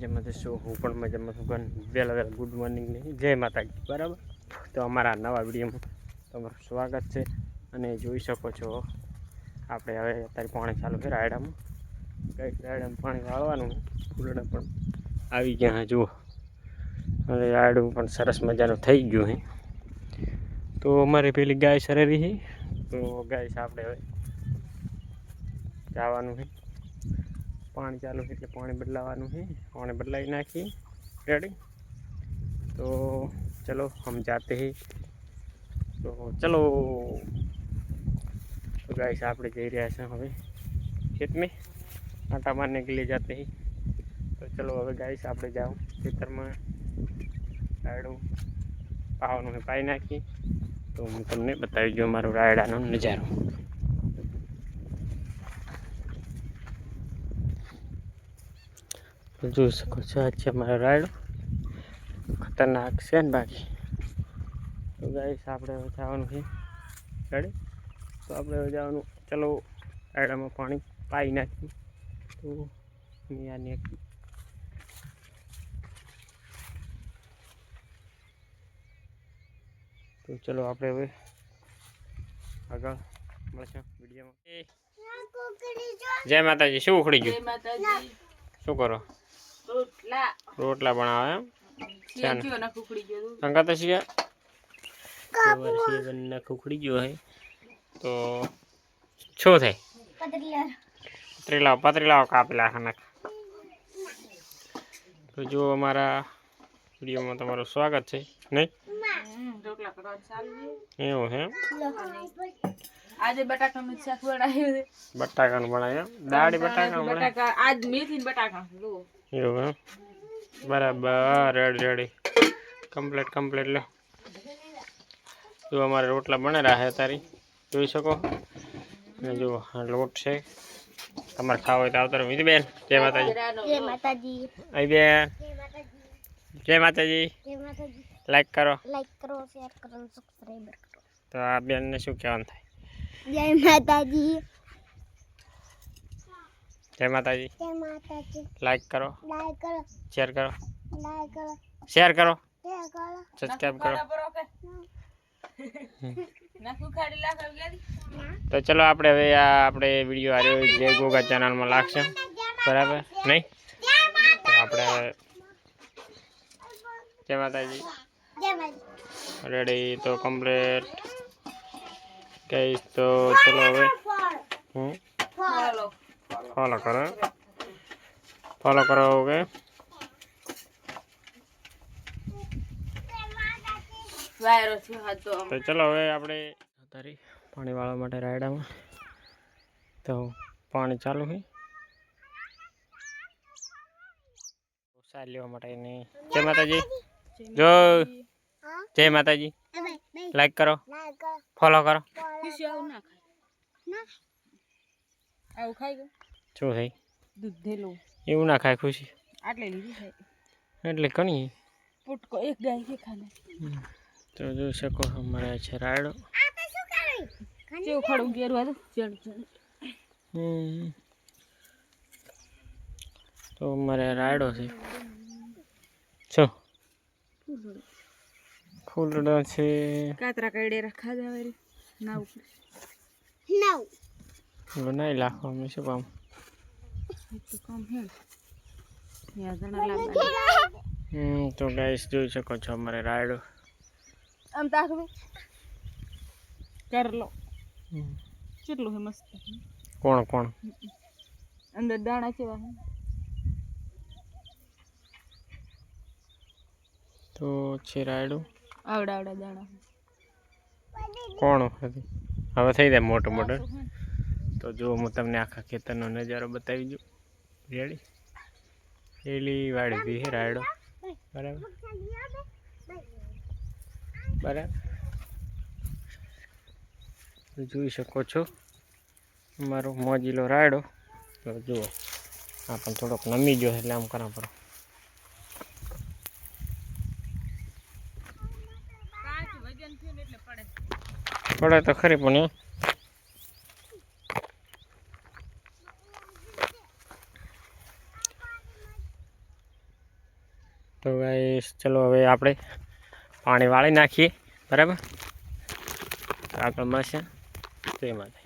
મજામાં શું, હું પણ મજામાં છું, પણ વહેલા વહેલા ગુડ મોર્નિંગ ને જય માતાજી, બરાબર? તો અમારા નવા વિડીયોમાં તમારું સ્વાગત છે. અને જોઈ શકો છો, આપણે હવે અત્યારે પાણી ચાલુ છે રાયડામાં. કંઈક રાયડામાં પાણી વાળવાનું, ફૂલડા પણ આવી ગયા હા જુઓ. હવે રાયડું પણ સરસ મજાનું થઈ ગયું છે તો અમારી પેલી ગાય સરેરી છે તો ગાય આપણે હવે જવાનું છે પાણી ચાલુ છે એટલે પાણી બદલાવાનું છે. પાણી બદલાવી નાખી. રેડી તો ચલો, હમ જાતે હે. તો ચલો. તો ગાઈસ આપણે જઈ રહ્યા છે હવે ખેત મેં આટા મારને કે લે જાતે હે. તો ચલો હવે ગાઈસ આપણે જાઓ ખેતરમાં. રાયડું પાવાનું પાઈ નાખી. તો હું તમને બતાવી દઉં મારું રાયડાનો નજારો. જોઈ શકો છો આ છે અમારો રાયડો. ખતરનાક છે ને બાકી. તો ગાઈસ આપણે હવે જવાનું છે રેડી તો આપણે હવે જવાનું ચલો રાયડામાં પાણી પાઈ નાખીએ. તો અહીંયા એક તો ચલો આપણે હવે આગળ મળશે વિડીયોમાં. જય માતાજી શું ઉખડી ગયું? શું કરો? રોટલા. રોટલા બનાવે એમ? ચાલો. શેકીઓ ના કુકડી ગયો તું. અંકા તો શિયા? વર્ષે ઉખડી ગયો હે? તો શું થાય? પતરી લાવો પતરી લાવો કાપેલા ખાના તો જો અમારા વિડીયોમાં તમારું સ્વાગત છે નહીં? હમ, રોટલા કરવાનું ચાલુ છે. એવું છે એમ? આજે બટાકાનું શાક બનાવ્યું છે. બટાકાનું બનાવ્યું એમ? દાળી બટાકાનું બનાવ્યું? બટાકા. આજ મેથી ને બટાકા. લો. એવું એમ? બરાબર રેડી રેડી કમ્પ્લીટ કમ્પ્લીટ લો જો અમારે રોટલા બનેલા છે તારી જોઈ શકો? અને જો આ લોટ છે. તમારે ખાવ હોય તો આવતા રહો. બેન જય માતાજી. જય માતાજી. અહીં બેન જય માતાજી. લાઈક કરો. લાઈક કરો શેર કરો સબસ્ક્રાઈબર કરો. તો આ બેનને શું કહેવાનું થાય? જય માતાજી. જય માતાજી. જય માતાજી. લાઈક કરો. લાઈક કરો. શેર કરો. લાઈક કરો. શેર કરો. શેર કરો. સબસ્ક્રાઇબ કરો. તો ચલો આપણે હવે આ આપણે વીડિયો આવ્યો જય ગોગા ચેનલમાં લાગશે. બરાબર? નહીં? તો આપણે જય માતાજી. જય રેડી તો કમ્પ્લીટ કહીશ તો ચલો હવે. હું ફોલો કરો ફોલો કરો ઓકે તો તો ચલો હવે આપણે તારી પાણી વાળવા માટે રાયડામાં. તો પાણી ચાલુ છે સાર લેવા માટે નહીં જય માતાજી. જો. જય માતાજી. લાઈક કરો. ફોલો કરો. આવું ના આવું ખાઈ ગયો? શું થાય. દૂધ ધેલું એવું ના ખાય ખુશી. આટલે લીધી છે. એટલે કણી પુટકો એક ગાય કે ખાને. તો જોઈ શકો અમારે છે રાયડો. આ તો શું કરી કેવું ખડું ગેરું હતું ચડ ચડ. હમ. તો અમારે રાયડો છે. છો. ફૂલડો છે. કાતરા કઈડે રખા જાવે નાવ નાવ. બનાવી નાખો અમે શું કામ તો કામ હે યા જણા લાવવા હમ તો ગાઈસ જોઈ શકો છો અમારે રાયડો આમ તાકવે કર લો કેટલું હે મસ્ત? કોણ કોણ? અંદર દાણા કેવા તો છે રાયડો આવડા આવડા દાણા. કોણ હતી? હવે થઈ જાય મોટો મોટો. તો જો હું તમને આખા ખેતરનો નજારો બતાવી દઉં. રેડી? પેલી વાળી બી રાયડો. બરાબર? બરાબર? જોઈ શકો છો, મારો મોજીલો રાયડો. તો જુઓ, આ પણ થોડોક નમી ગયો એટલે આમ કરા પડે. પડે તો ખરી પણ તો ગાઈસ ચલો હવે આપણે પાણી વાળી નાખીએ. બરાબર? આગળ મળશે. જય માતા